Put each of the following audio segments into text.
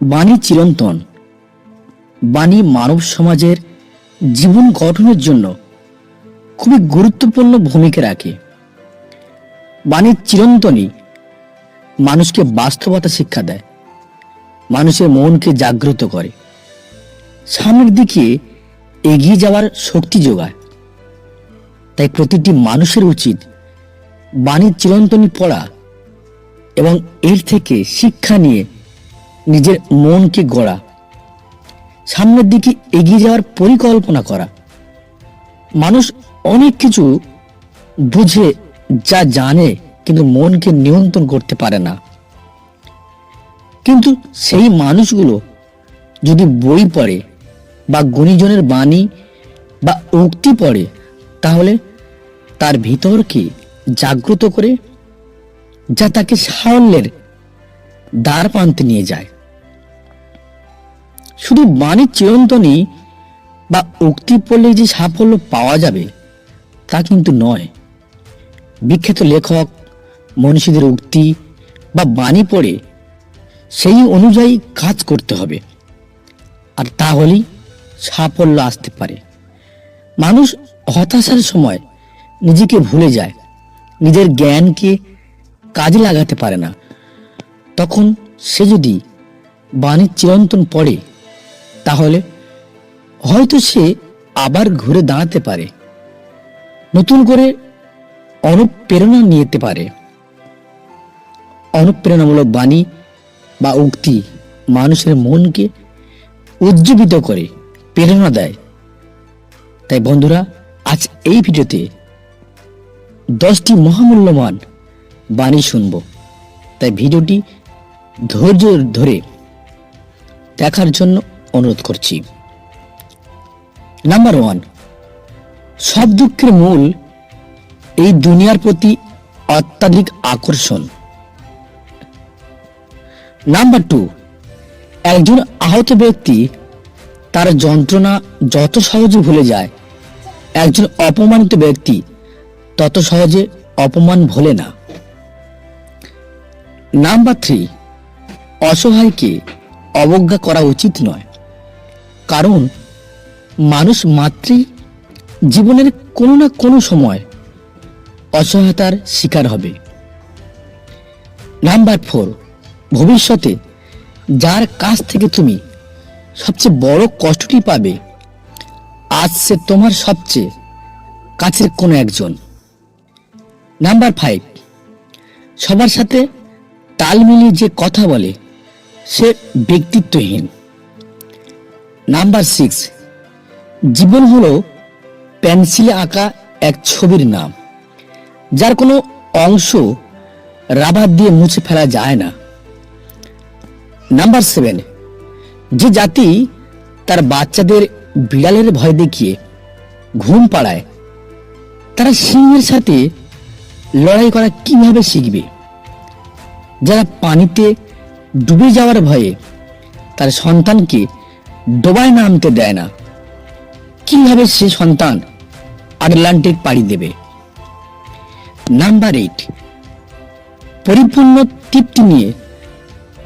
বাণী চিরন্তন। বাণী মানব সমাজের জীবন গঠনের জন্য খুবই গুরুত্বপূর্ণ ভূমিকা রাখে। বাণীর চিরন্তনই মানুষকে বাস্তবতা শিক্ষা দেয়, মানুষের মনকে জাগ্রত করে। সামনের দিকে এগিয়ে যাওয়ার শক্তি যোগায়। তাই প্রতিটি মানুষের উচিত বাণীর চিরন্তনী পড়া এবং এর থেকে শিক্ষা নিয়ে নিজের মনকে গড়া, সামনের দিকে এগিয়ে যাওয়ার পরিকল্পনা করা। মানুষ অনেক কিছু বুঝে, যা জানে, কিন্তু মনকে নিয়ন্ত্রণ করতে পারে না। কিন্তু সেই মানুষগুলো যদি বই পড়ে বা গুণীজনের বাণী বা উক্তি পড়ে, তাহলে তার ভিতরকে জাগ্রত করে যা তাকে সারল্যের দ্বার প্রান্তে নিয়ে যায়। শুধু বাণীর চিরন্তনই বা উক্তি পড়লে যে সাফল্য পাওয়া যাবে, তা কিন্তু নয়। বিখ্যাত লেখক মনীষীদের উক্তি বা বাণী পড়ে সেই অনুযায়ী কাজ করতে হবে। আর তাহলেই সাফল্য আসতে পারে। মানুষ হতাশার সময় নিজেকে ভুলে যায়, নিজের জ্ঞানকে কাজে লাগাতে পারে না। তখন সে যদি বাণীর চিরন্তন পড়ে তাহলে হয়তো সে আবার ঘুরে দাঁড়াতে পারে, নতুন করে অনুপ্রেরণা নিতে পারে। অনুপ্রেরণামূলক বাণী বা উক্তি মানুষের মনকে উজ্জীবিত করে, প্রেরণা দেয়। তাই বন্ধুরা, আজ এই ভিডিওতে দশটি মহামূল্যবান বাণী শুনব। তাই ভিডিওটি ধৈর্য ধরে দেখার জন্য অনুরোধ করছি। নাম্বার ওয়ান সব দুঃখের মূল এই দুনিয়ার প্রতি অত্যাধিক আকর্ষণ। নাম্বার টু একজন আহত ব্যক্তি তার যন্ত্রণা যত সহজে ভুলে যায়, একজন অপমানিত ব্যক্তি তত সহজে অপমান ভোলে না। নাম্বার থ্রি অসহায়কে অবজ্ঞা করা উচিত নয়। কারণ মানুষ মাতৃ জীবনের কোনো না কোনো সময় অসহায়তার শিকার হবে। নাম্বার ফোর ভবিষ্যতে যার কাছ থেকে তুমি সবচেয়ে বড় কষ্টটি পাবে, আজ সে তোমার সবচেয়ে কাছের কোনো একজন। নাম্বার ফাইভ সবার সাথে তাল মিলিয়ে যে কথা বলে, সে ব্যক্তিত্বহীন। নাম্বার সিক্স জীবন হলো পেন্সিলে আঁকা এক ছবির নাম। যার কোনো অংশ রাবার দিয়ে মুছে ফেলা যায় না। নাম্বার সেভেন যে জাতি তার বাচ্চাদের বিড়ালের ভয় দেখিয়ে ঘুম পাড়ায়, তারা সিংহের সাথে লড়াই করা কীভাবে শিখবে? যারা পানিতে ডুবে যাওয়ার ভয়ে তার সন্তানকে ডোবায় নামতে দেয় না। কীভাবে সে সন্তান আটলান্টিক পাড়ি দেবে? নাম্বার এইট পরিপূর্ণ তৃপ্তি নিয়ে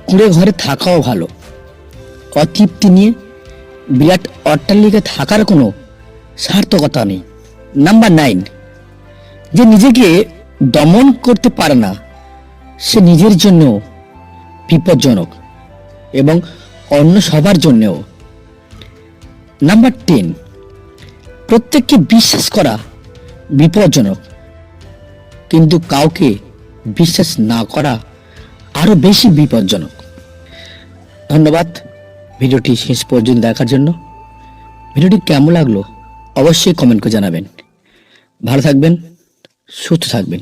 কুড়ে ঘরে থাকাও ভালো। অতৃপ্তি নিয়ে বিরাট অট্টালিকা থাকার কোনো সার্থকতা নেই। নাম্বার নাইন যে নিজেকে দমন করতে পারে না, সে নিজের জন্য বিপজ্জনক এবং অন্য সবার জন্যও। নাম্বার টেন প্রত্যেককে বিশ্বাস করা বিপজ্জনক, কিন্তু কাউকে বিশ্বাস না করা আরও বেশি বিপজ্জনক। ধন্যবাদ ভিডিওটি শেষ পর্যন্ত দেখার জন্য। ভিডিওটি কেমন লাগল অবশ্যই কমেন্ট করে জানাবেন। ভালো থাকবেন, সুস্থ থাকবেন।